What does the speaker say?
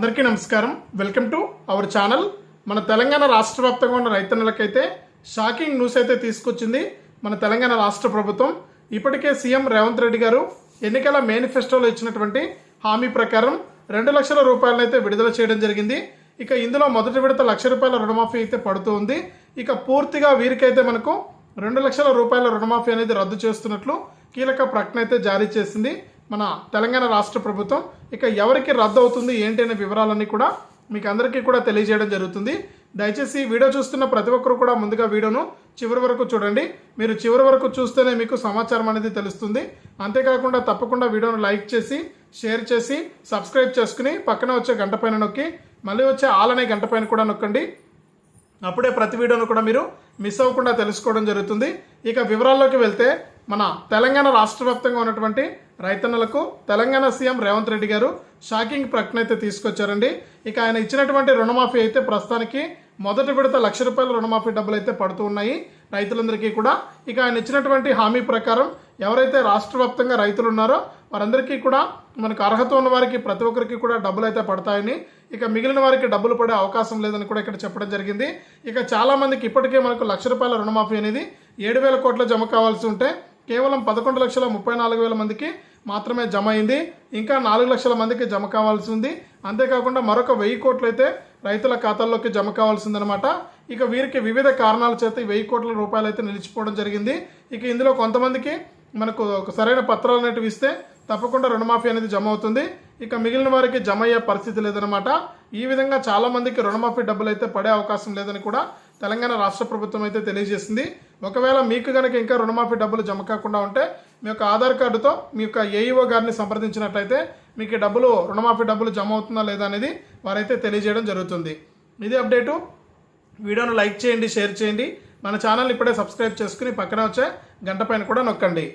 అందరికీ నమస్కారం. Welcome to our channel. మన తెలంగాణ రాష్ట్ర వ్యాప్తంగా ఉన్న రైతన్నలకైతే షాకింగ్ న్యూస్ అయితే తీసుకొచ్చింది మన తెలంగాణ రాష్ట్ర ప్రభుత్వం. ఇప్పటికే సీఎం రేవంత్ రెడ్డి గారు ఎన్నికల మేనిఫెస్టోలో ఇచ్చినటువంటి హామీ ప్రకారం రెండు లక్షల రూపాయలను అయితే విడుదల చేయడం జరిగింది. ఇక ఇందులో మొదటి విడత లక్ష రూపాయల రుణమాఫీ అయితే పడుతూ ఉంది. ఇక పూర్తిగా వీరికైతే మనకు రెండు లక్షల రూపాయల రుణమాఫీ అనేది రద్దు చేస్తున్నట్లు కీలక ప్రకటన అయితే జారీ చేసింది. మన తెలంగాణ రాష్ట్ర ప్రభుత్వం ఇక ఎవరికి రద్దు అవుతుంది ఏంటి అనే వివరాలన్నీ కూడా మీకు అందరికీ కూడా తెలియజేయడం జరుగుతుంది. దయచేసి వీడియో చూస్తున్న ప్రతి ఒక్కరు కూడా ముందుగా వీడియోను చివరి వరకు చూడండి. మీరు చివరి వరకు చూస్తేనే మీకు సమాచారం అనేది తెలుస్తుంది. అంతేకాకుండా తప్పకుండా వీడియోను లైక్ చేసి షేర్ చేసి సబ్స్క్రైబ్ చేసుకుని పక్కన వచ్చే గంట పైన నొక్కి మళ్ళీ వచ్చే ఆల్ అనే గంట పైన కూడా నొక్కండి. అప్పుడే ప్రతి వీడియోను కూడా మీరు మిస్ అవ్వకుండా తెలుసుకోవడం జరుగుతుంది. ఇక వివరాల్లోకి వెళ్తే మన తెలంగాణ రాష్ట్ర వ్యాప్తంగా ఉన్నటువంటి రైతన్నలకు తెలంగాణ సీఎం రేవంత్ రెడ్డి గారు షాకింగ్ ప్రకటన అయితే తీసుకొచ్చారండి. ఇక ఆయన ఇచ్చినటువంటి రుణమాఫీ అయితే ప్రస్తుతానికి మొదటి విడత లక్ష రూపాయల రుణమాఫీ డబ్బులు అయితే పడుతూ ఉన్నాయి. రైతులందరికీ కూడా ఇక ఆయన ఇచ్చినటువంటి హామీ ప్రకారం ఎవరైతే రాష్ట్ర వ్యాప్తంగా రైతులు ఉన్నారో వారందరికీ కూడా మనకు అర్హత ఉన్న వారికి ప్రతి ఒక్కరికి కూడా డబ్బులు అయితే పడతాయని ఇక మిగిలిన వారికి డబ్బులు పడే అవకాశం లేదని కూడా ఇక్కడ చెప్పడం జరిగింది. ఇక చాలా మందికి ఇప్పటికే మనకు లక్ష రూపాయల రుణమాఫీ అనేది ఏడు వేల కోట్ల జమ కావాల్సి ఉంటే కేవలం పదకొండు లక్షల ముప్పై నాలుగు వేల మందికి మాత్రమే జమ అయింది. ఇంకా నాలుగు లక్షల మందికి జమ కావాల్సి ఉంది. అంతేకాకుండా మరొక వెయ్యి కోట్లు అయితే రైతుల ఖాతాల్లోకి జమ కావాల్సి ఉందన్నమాట. ఇక వీరికి వివిధ కారణాల చేత ఈ వెయ్యి కోట్ల రూపాయలు అయితే నిలిచిపోవడం జరిగింది. ఇక ఇందులో కొంతమందికి మనకు ఒక సరైన పత్రాలు అనేటివి ఇస్తే తప్పకుండా రుణమాఫీ అనేది జమ అవుతుంది. ఇక మిగిలిన వారికి జమ అయ్యే పరిస్థితి లేదనమాట ఈ విధంగా చాలామందికి రుణమాఫీ డబ్బులు అయితే పడే అవకాశం లేదని కూడా తెలంగాణ రాష్ట్ర ప్రభుత్వం అయితే తెలియజేసింది. ఒకవేళ మీకు కనుక ఇంకా రుణమాఫీ డబ్బులు జమ కాకుండా ఉంటే మీ యొక్క ఆధార్ కార్డుతో మీ యొక్క ఏఈఓ గారిని సంప్రదించినట్లయితే మీకు డబ్బులు రుణమాఫీ డబ్బులు జమ అవుతుందా లేదా అనేది వారైతే తెలియజేయడం జరుగుతుంది. ఇది అప్డేటు. వీడియోను లైక్ చేయండి షేర్ చేయండి. మన ఛానల్ ఇప్పుడే సబ్స్క్రైబ్ చేసుకుని పక్కన వచ్చే గంట పైన కూడా నొక్కండి.